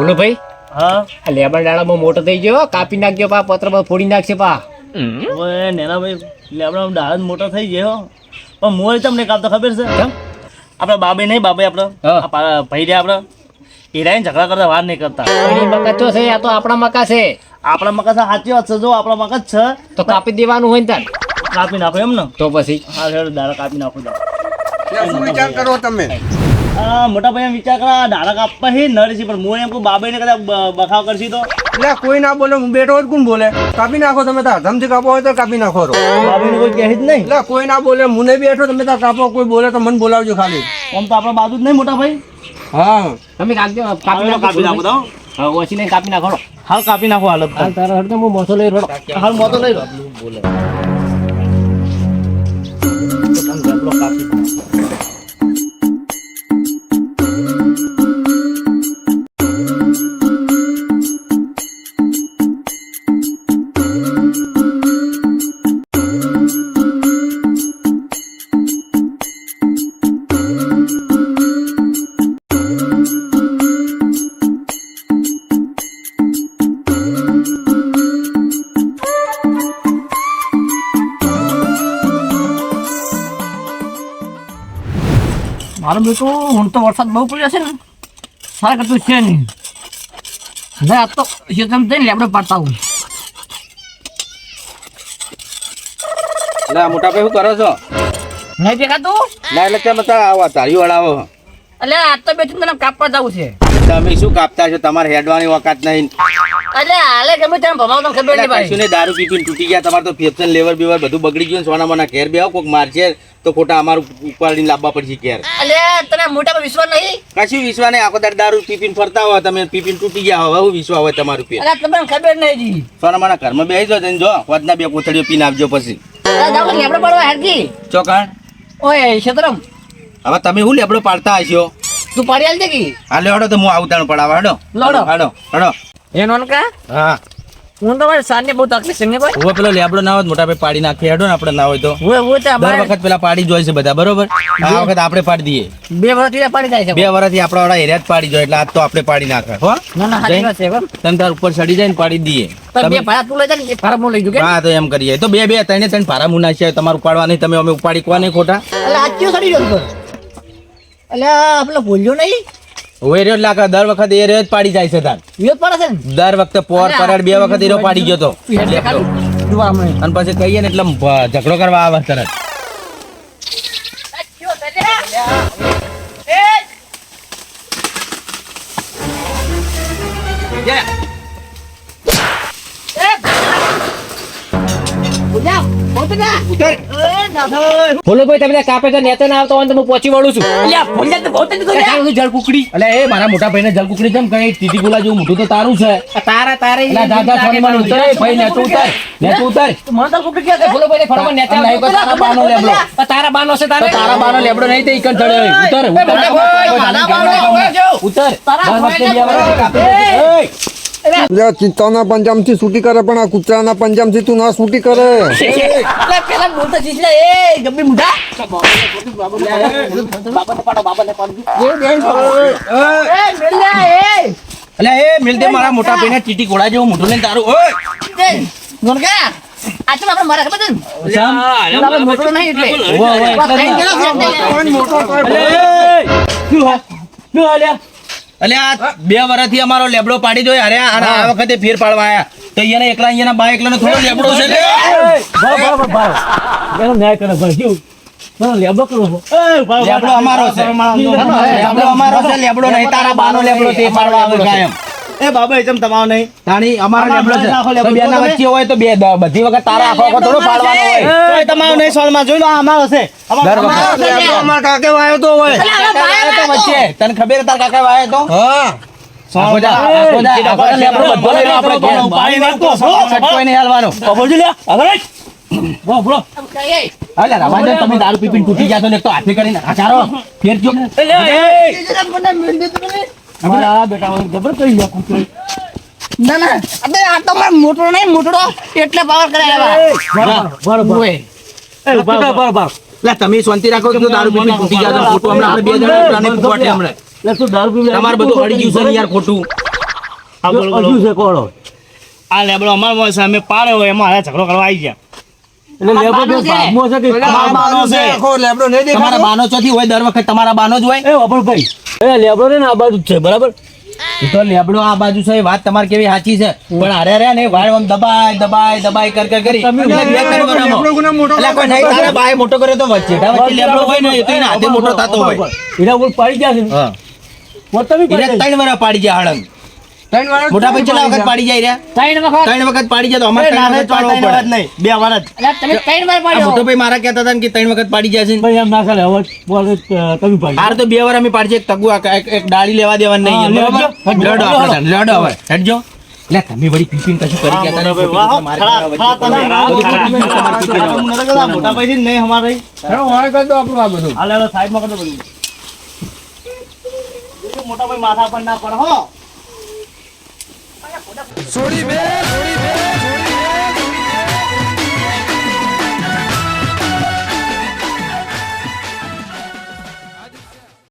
બોલો ભાઈ. હા? આ ડાળામાં મોટો થઈ ગયો કાપી નાખજો પા પત્ર પર ફોડી નાખશે પા. ઓય નેના ભાઈ દાળ જ મોટો થઈ ગયો. પણ મોર તમને કાપતો ખબર છે? આપણા બાબે નહીં બાબે આપણે. હા. ભાઈ રે આપણે. હીરાઈને ઝઘડા કરતા વાર નહીં કરતા. એની મકા તો છે આ તો આપણા મકા છે. આપણા મકા છે સાચી વાત છે જો આપણા મકા છે. તો કાપી દેવાનું હોય ને તાર. કાપી નાખો એમ ને? તો પછી? હા હેડ દાડા કાપી નાખો દાડા શું વિચાર કરો તમે? મોટા ભાઈ વિચાર કરા દાડા કાપવા હે નડે છે પણ મોય એમ કહું બાબાને કદાચ બ- બખાવ કરશી તો. એટલે કોઈ ના બોલે હું બેઠો કોણ બોલે? કાપી નાખો તમે તાર ધમથી કાપો હોય તો કાપી નાખો રો બાબાને કોઈ કહે જ નહીં. એટલે કોઈ ના બોલે હું નહીં બેઠો તમે તાર કાપો કોઈ બોલે તો મને બોલાવજો ખાલી. આમ તો આપણે બાજુ જ નહીં મોટા ભાઈ. હા. તમે કાપજો કાપી નાખો કાપી નાખો તો ઓછી નહીં કાપી નાખો હાલ કાપી નાખો હાલ તારા હરદમ હું મોસો લઈ રડો હાલ મોતો લઈ લો. મારું બેટું હું તો વરસાદ બહુ પડ્યો છે ને સારા કરતું છે નહીં. હવે આ તો શેતમ થઈને લેબડો પાડતા હું ના મોટા ભાઈ શું કરો છો? નહીં દેખાતું? ના એટલે તમે તો આવો તારી વળાવો એટલે આ તો બેઠું તને કાપવા જવું છે. તમે શું કાપતા છો? તમારે હેડવાની વખત નહીં. એટલે હાલે ગમે તેમ ભમાવ તને ખબર નહીં ભાઈ દારૂ પી પીને તૂટી ગયા. તમારે તો ફેફસન લેવર બેવર બધું બગડી ગયું સોના મોના ઘેર બે કોક મારશે તો ખોટા અમારું ઉપાડીને લાવવા પડશે ઘેર. અલે તને મોટા પર વિશ્વાસ નહીં? કશું વિશ્વાસ નહીં. આખો દારૂ પી પીને ફરતા હોય તમે પી પીને તૂટી ગયા હોય હું વિશ્વાસ હોય તમારું પી અરે તમને ખબર નહીં જી સોના મોના ઘરમાં બેસી જો જઈને જો વધના બે કોથળીઓ પીને આવજો પછી. લેબડો પાડવા હેરકી ચોકાણ ઓય શતરમ હવે તમે શું લેબડો પાડતા હશો? તું પાડી આલજે કી? હા લેડો તો હું આવતાણ પડાવા હેડો. લડો. હેડો હેડો. એ નોનકા? હા. હું તો ભાઈ સાંજે બહુ તકલીફ છે ને ભાઈ? હવે પેલો લેબડો ના હોય મોટા ભાઈ પાડી નાખીએ હેડો ને આપણે ના હોય તો. હું હું તો દર વખત પેલા પાડી જોઈ છે બધા બરોબર? આ વખત આપણે પાડી દઈએ. બે વર્ષથી પાડી જાય છે. બે વર્ષથી આપણા વાળા એરિયા પાડી જોઈએ એટલે આજ તો આપણે પાડી નાખે હો? ના ના સાચી વાત છે બરાબર. તાર ઉપર ચડી જાય ને પાડી દઈએ. બે ભાડા તું લઈ જા ને એક હું લઈ જઉં હા તો એમ કરીએ. તો બે બે ત્રણે ત્રણ ભારા મુના નાખીએ તમારે ઉપાડવા નહીં તમે અમે ઉપાડી કોવા નહીં ખોટા? એટલે આજ કેવું સડી ગયો ઉપર એટલે આ ભૂલ્યો નહીં? હોય જ લાગે દર વખત એ રેજ પાડી જાય છે તાર વેજ પડે છે ને દર વખતે પોર પરડ બે વખત એરો પાડી ગયો તો અને પછી કહીએ ને એટલે ઝઘડો કરવા આવે તરત બોલો ભાઈ તમે કાપે તો નેતા ના આવતો હોય તો હું પહોંચી વળું છું જળ કુકડી એટલે એ મારા મોટા ભાઈને જલકુકડી કેમ કઈ ટીટી ગુલા જેવું મોટું તો તારું છે તારા તારે દાદા થોડી મને ઉતર ભાઈ ભાઈ નેતું ઉતર નેતું ઉતર બોલો ભાઈ ફરવા નેતા નહીં તારા બાનો લેબડો. તારા બાનો છે તારે તારા બાનો લેબડો નહીં તે ઈકન ચડે ઉતર ઉતર ઉતર તારા ભાઈ કાપી! એટલે ચિત્તાના પંજામથી છૂટી કરે પણ આ કૂતરાના પંજામથી તું ના છૂટી કરે. અલે એ ગબ્બી મુઢા એ મેલ્યા એ અલ્યા એ મિલતે મારા મોટા ભાઈને ચીટી ઘોડા જેવું મોઢું લઈને તારું. ઓય! એ આ તો આપણે મારા ખબર છે ને? શામ? આપણે મોટો નહીં એટલે. અલ્યા આ બે વર્ષથી અમારો લેબડો પાડી જોય અરે આ વખતે ફેર પાડવા આયા તો અહીંયા એકલા અહીંયા બા એકલાનો થોડો લેબડો છે લે. લેબડો અમારો છે લેબડો અમારો છે લેબડો નહીં તારા બાનો લેબડો તે પાડવા આવે કાયમ એ બાબા એમ તમાવ નહીં? તાણી અમારા બેના તમે? વચ્ચે હોય તો બે બધી વખત તારા આખો આખો થોડો પાડવાનો હોય. તો તમાવ નહીં સોળમાં જોઈ લો આ અમારો છે. દર વખત. અમારા કાકે વાયો તો હોય. તો વચ્ચે. તને ખબર તાર કાકે વાયો તો? હા. તમે દારૂ પીપીને તૂટી ગયા તો હાથે કરીને હજારો ફેરજો મને. ના ના અબે આ તો મારો મોટો નહીં મોટો એટલે પાવર કરાયા લે તમે શાંતિ રાખો તો દારૂ પી પીને તૂટી ગયા ફોટો હમણાં આપણે બે જણા પ્લાનિંગ ફૂટવાટે હમણાં. તમારે બધું અડી ગયું છે યાર ખોટું? આ બોલો બોલો. છે કોળો. આ લેબડો અમારો સામે પાડ્યો હોય એમાં હારે ઝઘડો કરવા આવી ગયા. એટલે લેબડો છે. છે કે આ બાજુ છે, છે. લેબડો નહીં તમારા બાનો ચોથી હોય દર વખત તમારા બાનો જ હોય. એ અભણભાઈ. એ લેબડો ને આ બાજુ છે બરાબર? તો લેબડો આ બાજુ છે વાત તમારી કેવી સાચી છે? પણ હારે રે ને વાળ આમ દબાય દબાય દબાય કર કર કરી. તમે બે લેબડો કરવાનો. લેબડો ગુના મોટો એટલે કોઈ નહીં તારા બાય મોટો કર્યો તો વચ્ચે. લેબડો હોય ને એ તો એના હાથે મોટો થતો હોય. એના ઉપર પડી ગયા છે ને. હા. પોતે બી પડી જાય. ત્રણ વાર પાડી ગયા હળંગ. ત્રણ વાર મોટા ભાઈ કેટલા વખત પાડી જાય રહ્યા ત્રણ વખત. ત્રણ વખત પાડી જાય તો અમારે ત્રણ વખત પાડવો પડે. નહીં. બે વાર જ. તમે ત્રણ વાર પાડ્યો મોટો ભાઈ મારા કહેતા હતા કે ત્રણ વખત પાડી જાય છે ભાઈ એમ ના ચાલે હવે તો તમે ભાઈ. હાર તો બે વાર અમે પાડી એક તગુ એક ડાળી લેવા દેવાની નહીં? લડો આપણે લડો હવે. હેડજો. લે તમે વળી પીપીન કશું કરી ગયા તમે. મોટા ભાઈ નહીં અમારે હેડો, વાળ કરી દો આપણું આ બધું. હાલે સાહેબમાં કરી દો બધું. મોટા ભાઈ માથા પર ના પડે চড়িবে